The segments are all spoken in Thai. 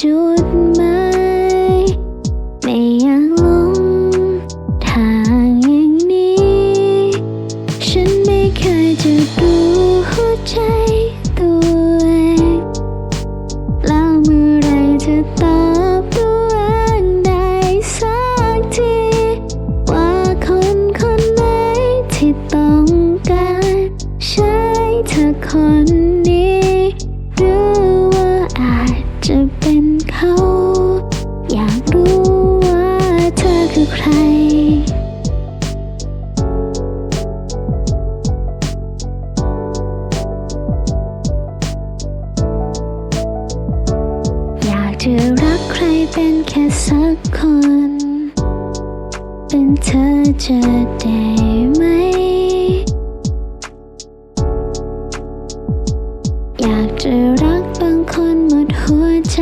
จุดหมายไม่อยากลงทางอย่างนี้ ฉันไม่เคยจะรู้หัวใจตัวเองแล้วเมื่อไรจะตอบตัวเองได้สักที ว่าคนคนไหนที่ต้องการ ใช้เธอคน เป็นแค่สักคน เป็นเธอจะได้ไหม อยากจะรักบางคนหมดหัวใจ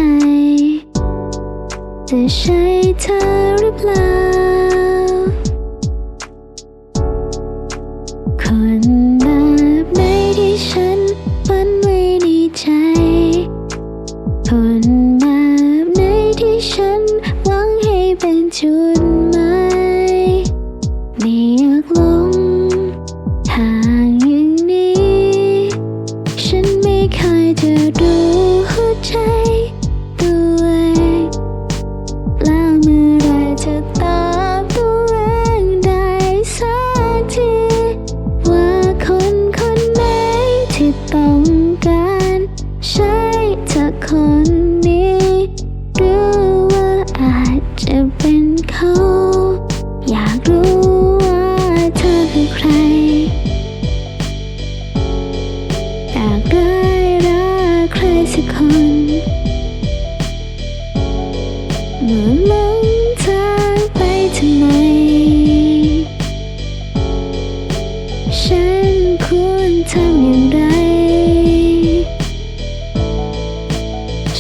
จะใช่เธอหรือเปล่า เคยจะรู้หัวใจ เมื่อหลงทางไปทำไม ฉันควรทำอย่างไร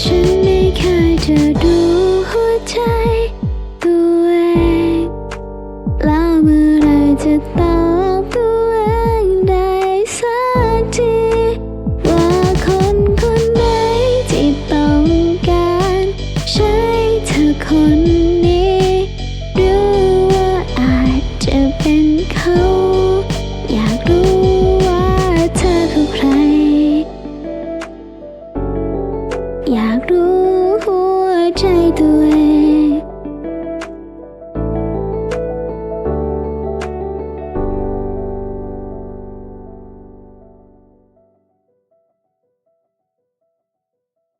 ฉันไม่เคยจะดู อย